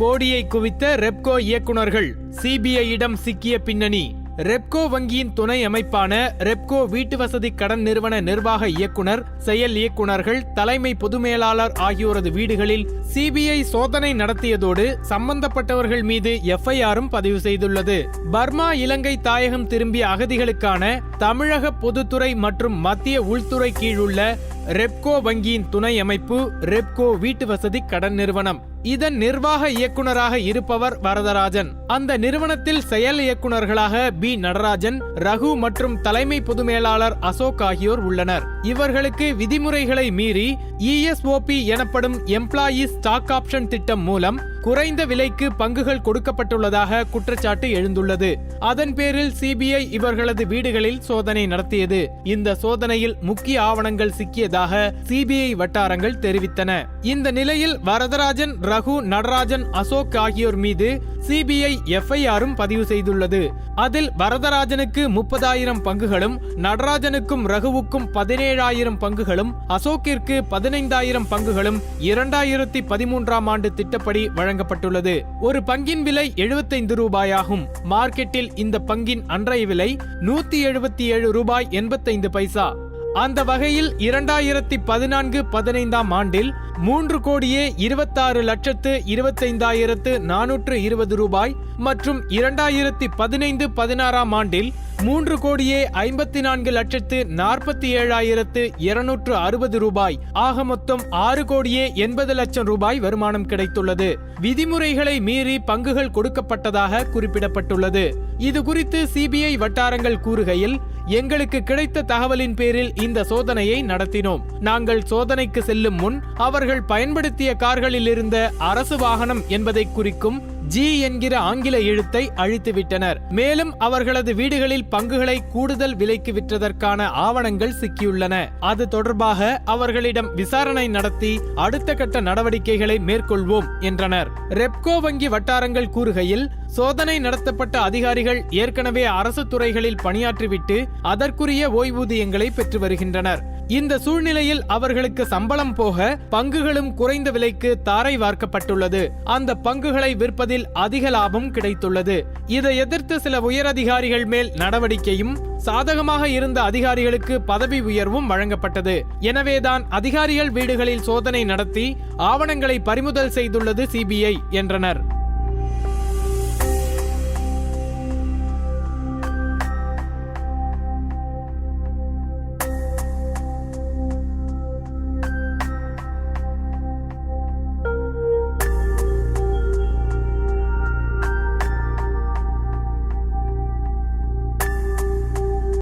கோடியை குவித்த ரெப்கோ இயக்குனர்கள் சிபிஐயிடம் சிக்கிய பின்னணி. ரெப்கோ வங்கியின் துணை அமைப்பான ரெப்கோ வீட்டு வசதி கடன் நிறுவன நிர்வாக இயக்குனர் செயல் இயக்குனர்கள் தலைமை பொதுமேலாளர் ஆகியோரது வீடுகளில் சிபிஐ சோதனை நடத்தியதோடு சம்பந்தப்பட்டவர்கள் மீது எஃப்ஐஆரும் பதிவு செய்துள்ளது. பர்மா இலங்கை தாயகம் திரும்பிய அகதிகளுக்கான தமிழக பொதுத்துறை மற்றும் மத்திய உள்துறை கீழுள்ள ரெப்கோ வங்கியின் துணை அமைப்பு ரெப்கோ வீட்டு வசதி கடன் நிறுவனம். இதன் நிர்வாக இயக்குனராக இருப்பவர் வரதராஜன். அந்த நிறுவனத்தில் செயல் இயக்குனர்களாக பி. நடராஜன் ரகு மற்றும் தலைமை பொது மேலாளர் அசோக் ஆகியோர் உள்ளனர். இவர்களுக்கு விதிமுறைகளை மீறி இஎஸ்ஓபி எனப்படும் எம்ப்ளாயீஸ் ஸ்டாக் ஆப்ஷன் திட்டம் மூலம் குறைந்த விலைக்கு பங்குகள் கொடுக்கப்பட்டுள்ளதாக குற்றச்சாட்டு எழுந்துள்ளது. அதன் பேரில் சிபிஐ இவர்களது வீடுகளில் சோதனை நடத்தியது. இந்த சோதனையில் முக்கிய ஆவணங்கள் சிக்கியதாக சிபிஐ வட்டாரங்கள் தெரிவித்தன. இந்த நிலையில் வரதராஜன் ரகு நடராஜன் அசோக் ஆகியோர் மீது சிபிஐ எஃப்ஐஆரும் பதிவு செய்துள்ளது. அதில் வரதராஜனுக்கு முப்பதாயிரம் பங்குகளும் நடராஜனுக்கும் ரகுவுக்கும் பதினேழாயிரம் பங்குகளும் அசோக்கிற்கு பதினைந்தாயிரம் பங்குகளும் இரண்டாயிரத்தி பதிமூன்றாம் ஆண்டு திட்டப்படி வழங்கப்பட்டுள்ளது. ஒரு பங்கின் விலை எழுபத்தைந்து ரூபாயாகும். மார்க்கெட்டில் இந்த பங்கின் அன்றைய விலை நூத்தி எழுபத்தி ஏழு ரூபாய் எண்பத்தைந்து பைசா. அந்த வகையில் இரண்டாயிரத்தி பதினான்கு பதினைந்தாம் ஆண்டில் மூன்று கோடியே இருபத்தாறு லட்சத்து இருபத்தைந்தாயிரத்து நானூற்று இருபது ரூபாய் மற்றும் இரண்டாயிரத்தி பதினைந்து பதினாறாம் ஆண்டில் மூன்று கோடியே ஐம்பத்தி நான்கு லட்சத்து நாற்பத்தி ஏழாயிரத்து இருநூற்று அறுபது ரூபாய். ஆக மொத்தம் ஆறு கோடியே எண்பது லட்சம் ரூபாய் வருமானம் கிடைத்துள்ளது. விதிமுறைகளை மீறி பங்குகள் கொடுக்கப்பட்டதாக குறிப்பிடப்பட்டுள்ளது. இது குறித்து சிபிஐ வட்டாரங்கள் கூறுகையில் எங்களுக்கு கிடைத்த தகவலின் பேரில் இந்த சோதனையை நடத்தினோம். நாங்கள் சோதனைக்கு செல்லும் முன் அவர்கள் பயன்படுத்திய கார்களில் இருந்த அரசு வாகனம் என்பதை குறிக்கும் ஜி என்கிற ஆங்கில எழுத்தை அழித்துவிட்டனர். மேலும் அவர்களது வீடுகளில் பங்குகளை கூடுதல் விலைக்கு விற்றதற்கான ஆவணங்கள் சிக்கியுள்ளன. அது தொடர்பாக அவர்களிடம் விசாரணை நடத்தி அடுத்த கட்ட நடவடிக்கைகளை மேற்கொள்வோம் என்றனர். ரெப்கோ வங்கி வட்டாரங்கள் கூறுகையில் சோதனை நடத்தப்பட்ட அதிகாரிகள் ஏற்கனவே அரசு துறைகளில் பணியாற்றிவிட்டு அதற்குரிய ஓய்வூதியங்களை பெற்று வருகின்றனர். இந்த சூழ்நிலையில் அவர்களுக்கு சம்பளம் போக பங்குகளும் குறைந்த விலைக்கு தாரை வார்க்கப்பட்டுள்ளது. அந்த பங்குகளை விற்பதில் அதிக லாபம் கிடைத்துள்ளது. இதை எதிர்த்து சில உயரதிகாரிகள் மேல் நடவடிக்கையும் சாதகமாக இருந்த அதிகாரிகளுக்கு பதவி உயர்வும் வழங்கப்பட்டது. எனவேதான் அதிகாரிகள் வீடுகளில் சோதனை நடத்தி ஆவணங்களை பறிமுதல் செய்துள்ளது சிபிஐ என்றனர்.